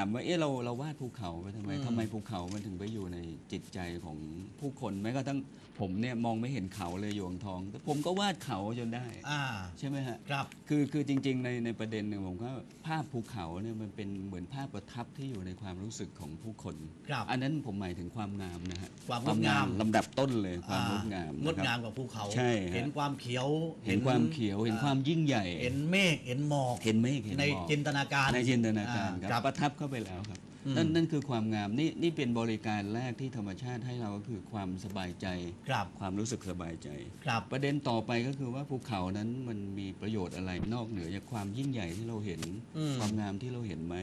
ามว่าเออเราเราวาดภูเขาไปทำไมอืมทำไมภูเขามันถึงไปอยู่ในจิตใจของผู้คนแม้กระทั่งผมเนี่ยมองไม่เห็นเขาเลยอยู่อ่างทอง แต่ผมก็วาดเขาจนได้ อ่า ใช่ไหมฮะครับ คือคือจริง ๆ ในในประเด็นหนึ่งผมก็ภาพภูเขาเนี่ยมันเป็นเหมือนภาพประทับที่อยู่ในความรู้สึกของผู้คน ครับอันนั้นผมหมายถึงความงามนะฮะความงดงาม ลำดับต้นเลยความงดงามงดนะครับ งามกับภูเขา ใช่ฮะ เห็นความเขียวเห็นความเขียวเห็นความยิ่งใหญ่ เห็นเมฆเห็นหมอก เห็นเมฆเห็นในหมอกจินตนาการในจินตนาการอ่ครับ ประทับเข้าไปแล้วครับอืมนั่นนั่นคือความงามนี่นี่เป็นบริการแรกที่ธรรมชาติให้เราก็คือความสบายใจครับความรู้สึกสบายใจครับประเด็นต่อไปก็คือว่าภูเขานั้นมันมีประโยชน์อะไรนอกเหนือจากความยิ่งใหญ่ที่เราเห็นอืมความงามที่เราเห็นไหม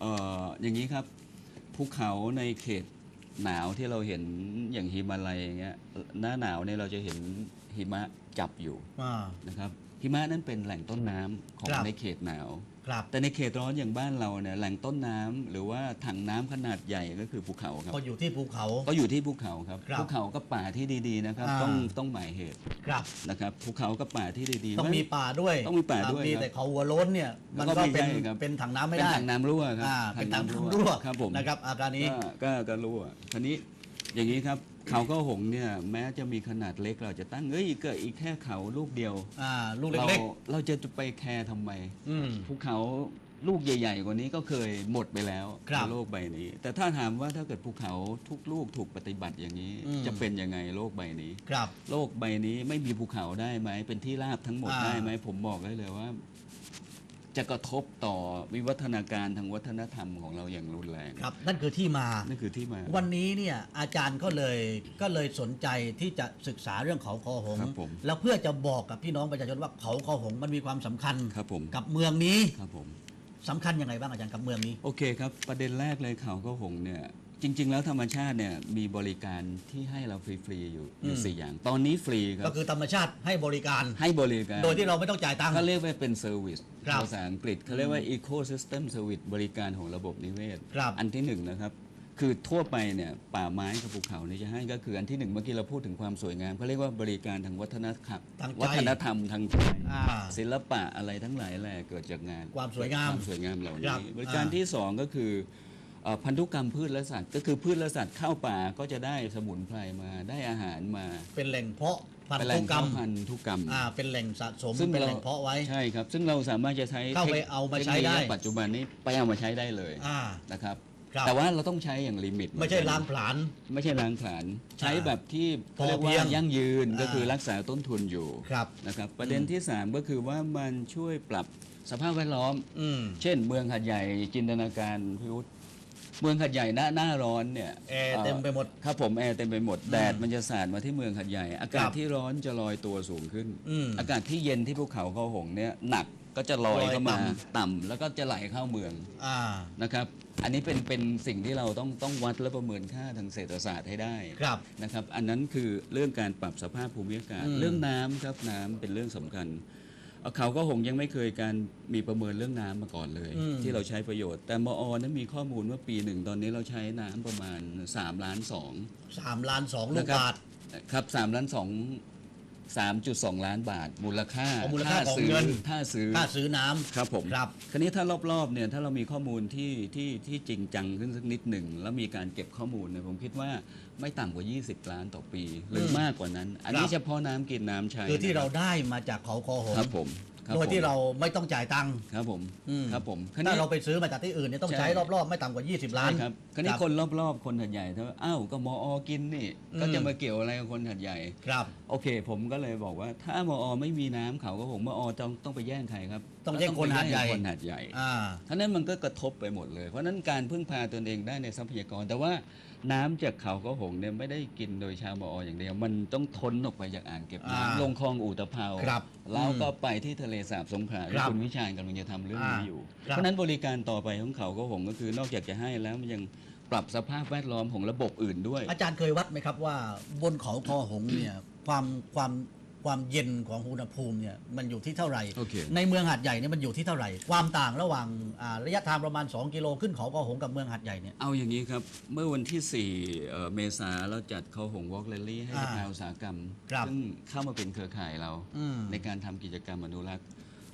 เอ่ออย่างนี้ครับภูเขาในเขตหนาวที่เราเห็นอย่างหิมาลัยอย่างเงี้ยหน้าหนาวเนี่ยเราจะเห็นหิมะจับอยู่อ่านะครับหิมะนั้นเป็นแหล่งต้นน้ำของครับในเขตหนาว ครับ แต่ในเขตร้อนอย่างบ้านเราเนี่ยแหล่งต้นน้ำหรือว่าถังน้ำขนาดใหญ่ก็คือภูเขาครับ ก็อยู่ที่ภูเขา ก็อยู่ที่ภูเขาครับครับภูเขาก็ป่าที่ดีๆนะครับ อ่า ต้องต้องหมายเหตุครับ นะครับภูเขาก็ป่าที่ดีๆ ต้องมีป่าด้วยต้องมีป่าด้วยมีครับแต่เขาหัวโล้นเนี่ย มันแล้วก็ก็ไม่เป็นใช่ครับ เป็นถังน้ำไม่เป็นได้ถังน้ำรั่วครับอ่าเป็นถังน้ำรั่วครับผมนะครับอาการนี้ก็ก็ก็รั่วทีนี้ อย่างนี้ครับ เขาก็หงเนี่ยแม้จะมีขนาดเล็กเราจะตั้งเอ้ยเกิดอีกแค่เขาลูกเดียวอ่าลูกเราเล็กเราจะไปแคร์ทำไมๆอืม ภูเขาลูกใหญ่ ๆ กว่านี้ก็เคยหมดไปแล้วครับในโลกใบนี้ แต่ถ้าถามว่าถ้าเกิดภูเขาทุกลูกถูกปฏิบัติอย่างนี้ อืม จะเป็นยังไงโลกใบนี้ ครับ โลกใบนี้ไม่มีภูเขาได้ไหมเป็นที่ราบทั้งหมดอ่า ได้ไหมผมบอกได้เลยว่า จะกระทบต่อวิวัฒนาการทางวัฒนธรรมของเราอย่างรุนแรงครับ นั่นคือที่มา นั่นคือที่มา วันนี้เนี่ยอาจารย์ก็เลยก็เลยสนใจที่จะศึกษาเรื่องเขาคอหง ครับผมแล้วเพื่อจะบอกกับพี่น้องประชาชนว่าเขาคอหงมันมีความสำคัญครับผม กับเมืองนี้ครับผม สำคัญยังไงบ้างอาจารย์กับเมืองนี้ โอเคครับ ประเด็นแรกเลยเขาก็หงเนี่ย จริง ๆ แล้วธรรมชาติเนี่ยมีบริการที่ให้เราฟรี ๆ อยู่อยู่อืมสี่อย่าง ตอนนี้ฟรีครัก็บ คือธรรมชาติให้บริการ ให้บริการ โดยที่เราไม่ต้องจ่ายตังค์ เขาเรียกว่าเป็นเซอร์วิสครับภาษาอังกฤษเขาเรียกว่า Ecosystem Service บริการของระบบนิเวศ ครับอันที่หนึ่งนะครับ คือทั่วไปเนี่ยป่าไม้กับภูเขานี่จะให้ก็คืออันที่หนึ่งเมื่อกี้เราพูดถึงความสวยงามเขาเรียกว่าบริการทางวัฒนธรรมทางใจวัฒนธรรมทางใจอ่าศิลปะอะไรทั้งหลายแหละเกิดจากงานความสวยงามความสวยงามเหล่าครันี้ บ บริการอ่าที่สองก็คือ เอ่อพันธุกรรมพืชและสัตว์ ก็คือพืชและสัตว์เข้าป่าก็จะได้สมุนไพรมาได้อาหารมาเป็นแหล่งเพาะพันเป็นแหล่ธุงกรรม เพาะพันธุกรรม อ่า เป็นแหล่งสะสม ซึ่งเป็นเรา แหล่งเพาะไว้ ใช่ครับ ซึ่งเราสามารถจะใช้เข้าไปเอามาใช้ได้ เทคโนโลยีปัจจุบันนี้ไปเอามาใช้ได้เลยอ่า นะครับ ครับ แต่ว่าเราต้องใช้อย่างลิมิตไม่ใช่ล้างผลาญ ไม่ใช่ล้างผลาญใช้แบบที่พอเรียกเพีว่ายงยั่งยืนก็อ่าคือรักษาต้นทุนอยู่ครับ นะครับ ประเด็นที่ 3 ก็คือว่ามันช่วยปรับสภาพแวดล้อม อืม เช่น เมืองหัดใหญ่จินตนาการพิวุฒ เมืองหัดใหญ่หน้าหน้าร้อนเนี่ยแอร์เต็มไปหมด ครับผมแอร์เต็มไปหมดแดดมันจะสาดมาที่เมืองหัดใหญ่ อากาศครับที่ร้อนจะลอยตัวสูงขึ้น อืม อากาศที่เย็นที่ภูเขาเขาหงเนี่ยหนักก็จะลอยลอยเข้ามาต่ต่ำแล้วก็จะไหลเข้าเมืองอ่า นะครับ อันนี้เป็นเป็นสิ่งที่เราต้องต้องวัดและประเมินค่าทางเศรษฐศาสตร์ให้ได้ครับ นะครับ อันนั้นคือเรื่องการปรับสภาพภูมิอากาศ อืม เรื่องน้ำครับน้ำเป็นเรื่องสำคัญ เอ่อเขาก็หงยังไม่เคยการมีประเมินเรื่องน้ำมาก่อนเลย อืม ที่เราใช้ประโยชน์ แต่มอนั้นมีข้อมูลว่าปีหนึ่งตอนนี้เราใช้น้ำประมาณ3ล้านสอง สามล้านสองลูกนะครับ บาท ครับสามล้านสองสามจุดสองล้านบาท มูลค่าอ๋อมูลค่าของซื้เงิน ถ้าซื้อค่าซื้อน้ำ ครับผมครับคราวนี้ถ้ารอบๆเนี่ยถ้าเรามีข้อมูลที่ที่ที่จริงจังขึ้นสักนิดหนึ่งแล้วมีการเก็บข้อมูลเนี่ยผมคิดว่า ไม่ต่ำกว่า 20 ล้านต่อปี หรืออมมากกว่านั้น อันนี้ครับเฉพาะน้ำกินน้ำใช้คือที่นะเราบได้มาจากเขาคอหงครับผมคบโดยที่ผมเราไม่ต้องจ่ายตังค์ครับผมอืมครับผมคราวถ้านี้ เราไปซื้อมาจากที่อื่นเนี่ยต้องใช่ใช้รอบๆไม่ต่ำกว่า 20 ล้าน ใช่ครับคราวนี้รับคนรอบๆ คนหัดใหญ่ถ้าอ้าวก็มอกินนี่ อืม ก็จะมาเกี่ยวอะไรกับคนหัดใหญ่ ครับ โอเค ผมก็เลยบอกว่า ถ้ามอไม่มีน้ำเขาก็ผมมอต้องต้องไปแย่งใครครับ ต้องแย่งคนหาดใหญ่ต้องไปแย่งคนหาดใหญ่อ่าท่านั้นมันก็กระทบไปหมดเลย เพราะฉะนั้นการพึ่งพาตนเองได้ในทรัพยากร แต่ว่าน้ำจากเขาก็หงเนี่ยไม่ได้กินโดยชาวมออย่างเดียว มันต้องทนออกไปจากอ่างเก็บอ่าน้ำลงคลองอุตภเปาครับแล้วก็ไปที่ทะเลสาบสงขลาคที่รับคุณวิชาญกำลังจะทำเรื่องนี้อ่าอยู่ครับเพราะฉะนั้นบริการต่อไปของเขาก็หงก็คือนอกจากจะให้แล้วมันยังปรับสภาพแวดล้อมของระบบอื่นด้วย อาจารย์เคยวัดไหมครับว่าบนเขาคอหงเนี่ยความความ ความเย็นของอุณหภูมิเนี่ยมันอยู่ที่เท่าไหร่โอเคในเมืองหัดใหญ่เนี่ยมันอยู่ที่เท่าไหร่ ความต่างระหว่างอ่าระยะทางประมาณ 2 กิโลขึ้นเขาคอหงกับเมืองหัดใหญ่เนี่ยเอาอย่างนี้ครับ เมื่อวันที่ 4เอ่อเมษาเราจัดเขาหงวอล์กแรลลี่ให้อ่าสภาอุตสาหกรรมครับซึ่งเข้ามาเป็นเครือข่ายเราอืมในการทำกิจกรรมอนุรักษ์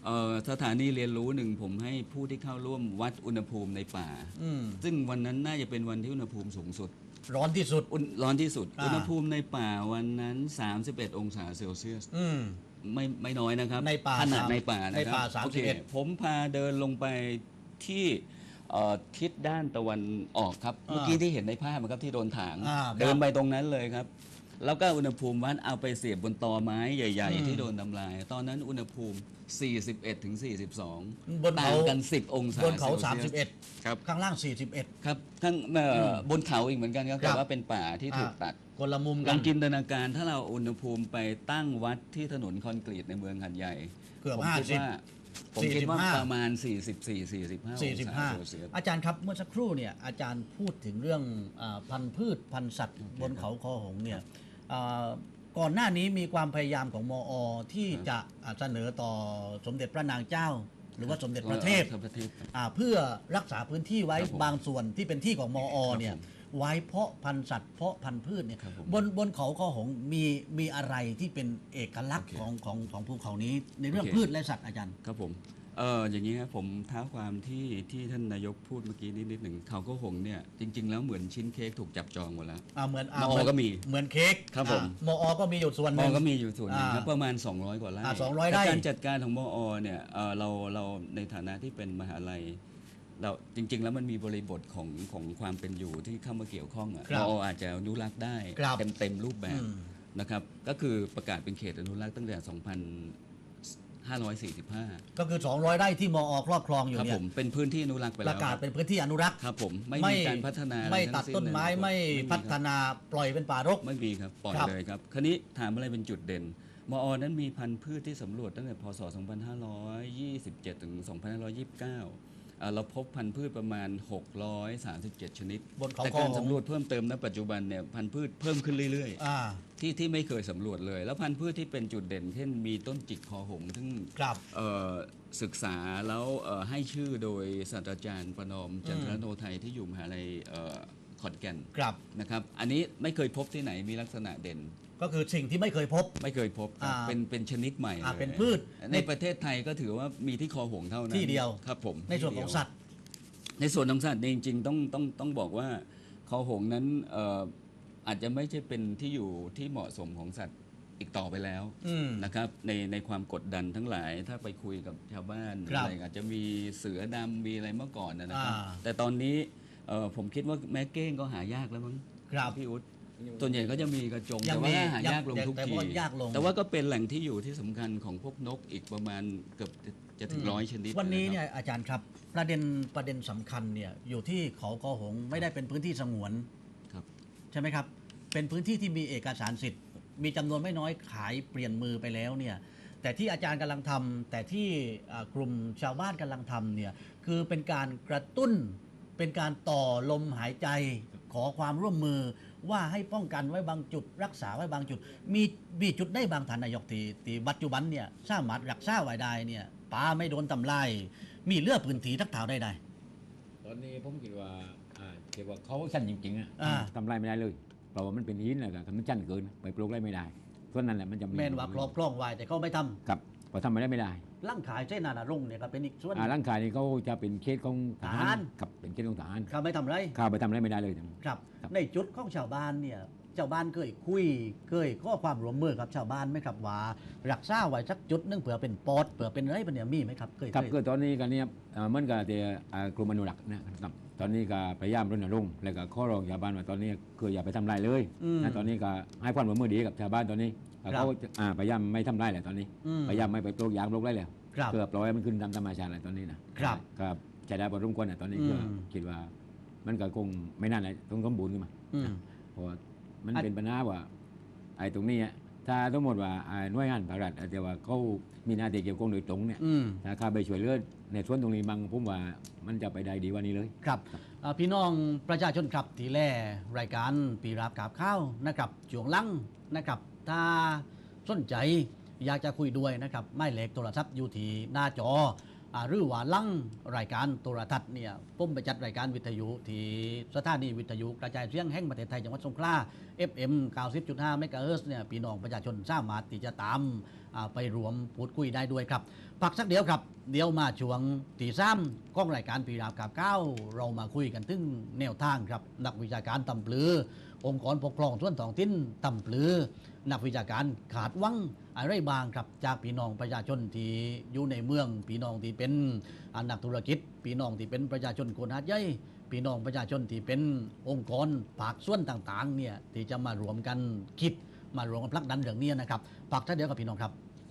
เอ่อสถานีเรียนรู้หนึ่งผมให้ผู้ที่เข้าร่วมวัดอุณหภูมิในป่า อืมซึ่งวันนั้นน่าจะเป็นวันที่อุณหภูมิสูงสุดร้อนที่สุด อุณร้อนที่สุด อ่า อุณหภูมิในป่าวันนั้น 31 องศาเซลเซียส อืม ไม่ไม่น้อยนะครับในป่าขนาดสามในป่านะครับในป่าโอเค31ผมพาเดินลงไปที่เอ่อทิศด้านตะวันออกครับ อ่าเมื่อกี้ที่เห็นในภาพนะครับที่โดนถาง อ่าครับ เดินไปตรงนั้นเลยครับ แล้วก็อุณหภูมิวัดเอาไปเสียบบนตอไม้ใหญ่อืมๆที่โดนทำลาย ตอนนั้นอุณหภูมิ 41ถึง42บนเขา ต่างกัน 10 องศาบนเขา ซลซียส31 ครับข้างล่าง 41 ครับทั้งเอ่ออมบนเขาอีกเหมือนกันครับครัแต่บว่าเป็นป่าที่ถูกอ่าตัดคนละมุมลกัอน งจินตนาการถ้าเราอุณหภูมิไปตั้งวัดที่ถนนคอนกรีตในเมืองหัดใหญ่เกือบผมคิด50ว่าผมคิดว่า45 ประมาณ 44 45องศาเซลเซียส 45 อาจารย์ครับเมื่อสักครู่เนี่ยอาจารย์พูดถึงเรื่องอาพันธุ์พืชพันธุ์สัตว์บนเขาคอหงส์เนี่ยอ่า ก่อนหน้านี้มีความพยายามของมอ ที่จะอ่าเสนอต่อสมเด็จพระนางเจ้า หรือว่าสมเด็จพระเทพพระเทพอ่าเพื่อรักษาพื้นที่ไว้ครับผมบางส่วนที่เป็นที่ของมอครับเนี่ยผมไว้เพาะพันธุ์สัตว์เพาะพันธุ์พืชเนี่ยครับผมบนบนเขาคอหงส์มีมีอะไรที่เป็นเอกลักษณ์โอเคของของของภูเขานี้ในเรื่องโอเคพืชและสัตว์อาจารย์ครับผม เอออย่างนี้ครับผมเท้าความที่ที่ท่านนายกพูดเมื่อกี้นิดนิดหนึ่งเขาก็หงเนี่ยจริง ๆ แล้วเหมือนชิ้นเค้กถูกจับจองหมดแล้ว อ่าเหมือนอ่ามอเหมืนก็มีเหมือนเค้กครับผม อ่ามอก็มีอยู่ส่วนหมนึ่องก็มีอยู่ส่วนหนึงครับอ่าประมาณ 200 กว่าไร่อ่า200ไร่ แต่การจัดการของมอเนี่ยเอ่อเราเราในฐานะที่เป็นมหาลัย เราจริง ๆ แล้วมันมีบริบทของของความเป็นอยู่ที่เข้ามาเกี่ยวข้องอะครัมบออาจจะอนุรักษ์ได้ครับเต็มเต็มรูปแบบอืมนะครับ ก็คือประกาศเป็นเขตอนุรักษ์ตั้งแต่ 2,545 ก็คือ 200 ไร่ที่มอครอบครองอยู่ครับเนี่ผยมเป็นพื้นที่อนุรักษ์ไปปแล้วระกาศครับเป็นพื้นที่อนุรักษ์ครับผมไม่มีการพัฒนาอะไรไม่ทั้งตัดสิ้ต้นไม้เลยไม่ครับพัฒนาปล่อยเป็นป่ารก ไม่มีครับปล่อยครับ เลยครับ คราวนี้ถามอะไรเป็นจุดเด่นมอนั้นมีพันธุ์พืชที่สำรวจตั้งแต่พศ 2527 ถึง 2529 อ่าเราพบพันธุ์พืชประมาณ 637 ชนิด บนเขาแต่คอการหงสำรวจเพิ่มเติมณปัจจุบันเนี่ยพันธุ์พืชเพิ่มขึ้นเรื่อยอ่า ๆ ที่ที่ไม่เคยสำรวจเลย แล้วพันธุ์พืชที่เป็นจุดเด่น เช่นมีต้นจิกคอหงส์ซึ่ง ครับ เอ่อศึกษาแล้วเอ่อให้ชื่อโดยศาสตราจารย์ประนอมจันทรโนไทยที่อยู่มหาลัยเอ่อ ขอนแก่นครับนะครับอันนี้ไม่เคยพบที่ไหนมีลักษณะเด่น ก็คือสิ่งที่ไม่เคยพบ ไม่เคยพบครับอ่า เป็นเป็นชนิดใหม่อ่าลยเป็นพืชในประเทศไทยก็ถือว่ามีที่คอหงส์เท่านั้นที่เดียว ครับผมในส่วนของที่เดียสัตว์ ในส่วนของสัตว์เนี่ยจริงๆต้องต้องต้องบอกว่าคอหงส์นั้นเอ่ออาจจะไม่ใช่เป็นที่อยู่ที่เหมาะสมของสัตว์อีกต่อไปแล้ว อืม นะครับในในความกดดันทั้งหลายถ้าไปคุยกับชาวบ้านครับอะไรอาจจะมีเสือดำมีอะไรเมื่อก่อนนะครับ อ่าแต่ตอนนี้ เอ่อผมคิดว่าแม้เก้งก็หายากแล้วมั้งครับพี่อุ๊ดส่วนใหญ่ก็จะมีกระจงยังแต่ว่ามีหายากลงยังทุกแต่ทีว่ายากลง แต่ว่าก็เป็นแหล่งที่อยู่ที่สำคัญของพวกนกอีกประมาณเกือบจะจะถึงร้อยชนิดวันนี้ะครับเนี่ยอาจารย์ครับประเด็นประเด็นสำคัญเนี่ยอยู่ที่เขาคอหงส์ไม่ได้เป็นพื้นที่สงวนครับ ใช่ไหมครับ เป็นพื้นที่ที่มีเอกสารสิทธิ์ มีจำนวนไม่น้อยขายเปลี่ยนมือไปแล้วเนี่ย แต่ที่อาจารย์กำลังทำแต่ที่อ่ากลุ่มชาวบ้านกำลังทำเนี่ยคือเป็นการกระตุ้น เป็นการต่อลมหายใจขอความร่วมมือว่าให้ป้องกันไว้บางจุด รักษาไว้บางจุด มีมีจุดได้บางฐานนายกที่ที่ปัจจุบันเนี่ยสามารถรักษาไว้ได้เนี่ยป่าไม่โดนทำลายมีเลือดพื้นที่ทักเถาได้ได้ตอนนี้ผมคิดว่าอ่าเกี่ยวกับเขาชั้นจริงๆอะอ่า ทำไรไม่ได้เลยเพราะว่ามันเป็นหินแหละครับมันชั้นเกินไปปลูกไรไม่ได้ส่วนนั้นแหละมันจะแม่นว่าครอบครองไว้แต่เขาไม่ทำ ครับพอทำไม่ได้ไม่ได้ ร่างขายเส้นนานารงค์เนี่ยก็เป็นอีกส่วนหอ่านึ่งร่างกายนี่เขาจะเป็นเคสของททหาหาร รครับเป็นเคสของทหารเขาไม่ทำไรข้าวไปทำอะไรไม่ได้เลยครับ ครับ ในจุดของชาวบ้านเนี่ยชาวบ้านเคยคุยเคยข้อความร่วมมือกับชาวบ้านไหมครับว่ารักษาไว้สักจุดหนึงเผื่อเป็นปอดเผื่อเป็นอะไรเป็นเนี่ยมีไหมครับเคยครับเคย คือตอนนี้กันเนี่ยอ่าเหมันกับที่อ่ากลุ่มอนุรักษ์นะครับตอนนี้ก็พยายามรณรงค์แล้วก็ข้อรองชาวบ้านว่าตอนนี้คืออย่าไปทำลายเลยอืม นะตอนนี้ก็ให้ความร่วมมือดีกับชาวบ้านตอนนี้ ครับเขาจะอ่าพยายามไม่ทำลายแหละตอนนี้อืมพยายามไม่ไปปลูกยางปลูกไรแล้วครับเพื่อปล่อยให้มันขึ้นตามธรรมชาติอะไรตอนนี้นะครับครับจะได้บรรลุควรอะตอนนี้อืมก็คิดว่า มันก็คงไม่นานเลยต้องสมบูรณ์ขึ้นมา อืม เพราะว่ามันอันเป็นปัญหาว่าไอ้ตรงนี้อะถ้าสมมติว่าไอ้หน่วยงานภาครัฐแต่ว่าเขามีหน้าที่เกี่ยวข้องโดยตรงเนี่ยอืม ถ้าเข้าไปช่วยเหลือในส่วนตรงนี้บังผมว่ามันจะไปได้ดีกว่านี้เลย ครับอ่าพี่น้องประชาชนครับที่แล่รายการปีราบกาบข้าวนะครับช่วงหลังนะครับ ถ้าสนใจอยากจะคุยด้วยนะครับไม่เลขโทรศัพท์อยู่ที่หน้าจออาหรือว่าลังรายการโทรทัศน์เนี่ยผมไปจัดรายการวิทยุที่สถานีวิทยุกระจายเสียงแห่งประเทศไทยจังหวัดสงขลา FM 90.5เมกะเฮิรตซ์เนี่ยพี่น้องประชาชนสามารถที่จะตามไปรวมพูดคุยได้ด้วยครับพักสักเดียวครับ เดี๋ยวมาช่วงตีซ้ำกล้องรายการปีราบกับเก้าเรามาคุยกันถึงแนวทางครับ นักวิชาการตำปลือ องค์กรปกครองส่วนท้องถิ่นตำปลือ นักวิชาการขาดวังอะไรบางครับจากพี่น้องประชาชนที่อยู่ในเมืองพี่น้องที่เป็นอ่านักธุรกิจพี่น้องที่เป็นประชาชนคนหาดใหญ่พี่น้องประชาชนที่เป็นองค์กรภาคส่วนต่างๆเนี่ยที่จะมารวมกันคิดมารวมกันพลักดันเรื่องนี้นะครับฝากท่านเดียวกับพี่น้องครับ